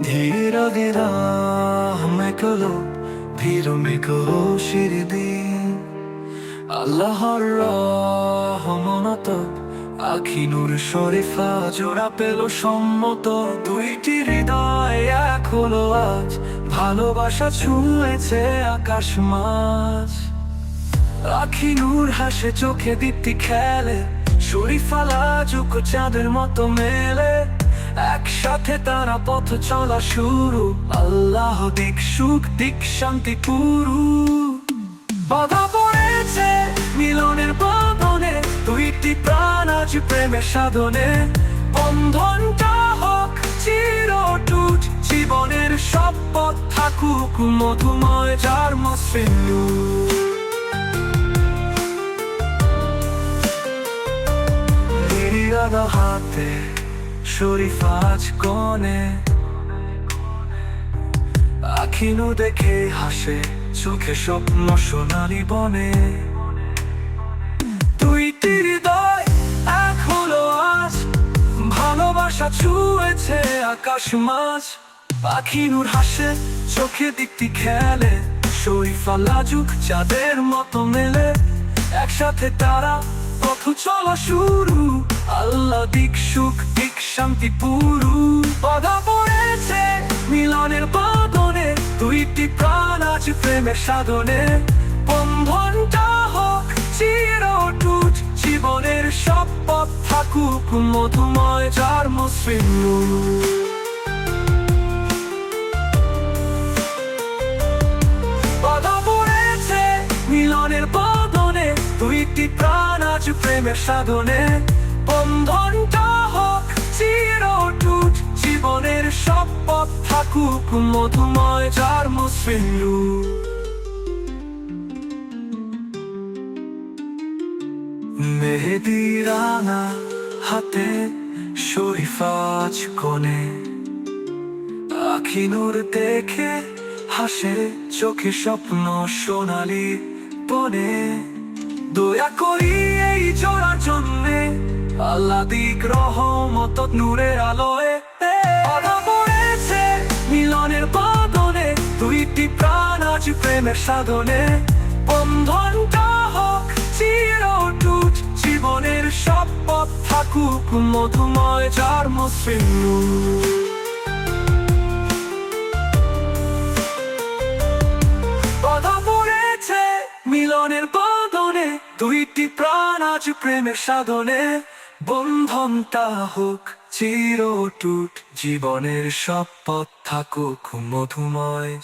ধীরে ধীরে মেকলো ধীর মেকলো শিরদিন আল্লাহর রহমনত আখিনুর শরীফা জোড়া পেল সম্মত। দুইটি হৃদয় এক হলো আজ, ভালোবাসা ছুঁয়েছে আকাশ মাছ আখিনুর হাসে চোখে দীপ্তি খেলে শরীফালা যুগ চাঁদের মতো মেলে। একসাথে তারা পথ চলা শুরু। আল্লাহ দিক সুখ, দিক শান্তি পুরু। বাধা পড়েছে মিলনের বন্ধনে, দুইটি প্রাণ আজ প্রেমের সাধনে। বন্ধনটা হোক চিরটুট, জীবনের সব পথ থাকুক মধুময় যার মসৃণ হাতে শরীফ আজ কনে? আখিনু দেখে হাসে, চোখে স্বপ্ন সোনালি বনে। দুইটি হৃদয় ভালোবাসা ছুঁয়েছে আকাশ মাছ পাখিনুর হাসে, চোখে দিকটি খেলে, শরীফা লাজুক চাঁদের মতো মেলে। একসাথে তারা পথ চলা শুরু আল্লাহ দিক সুখ, দিক শান্তি পুরু। বাধা পড়েছে মিলনের বাদনে দুইটি প্রাণ আজ প্রেমের সাধনে। বন্ধনটা হোক চিরটুট জীবনের সব পথ থাকুক মধুময় যার বাধা পড়েছে মিলনের বদনে দুইটি প্রাণ আজ প্রেমের সাধনে। বন্ধনটা হোক চিরটুট জীবনের সব পথ থাকুক মধুময় যার মসৃণ মেহেদি রাঙা হাতে শরীফাজ কোণে, আখিনুর দেখে হাসে চোখে স্বপ্ন সোনালি বনে। দয়া করি এই জোড়ার জন্যে আল্লাহ দিক রহমত নূরের আলোয়। বাধা পড়েছে মিলনের বদনে দুইটি প্রাণ আজ প্রেমের সাধনে। বন্ধনটা হোক চিরটুট জীবনের সব পথ থাকুক মধুময় যার মসৃণ পড়েছে মিলনের বদনে দুইটি প্রাণ আজ প্রেমের সাধনে। বন্ধনটা হোক চিরটুট জীবনের সব পথ থাকুক মধুময়।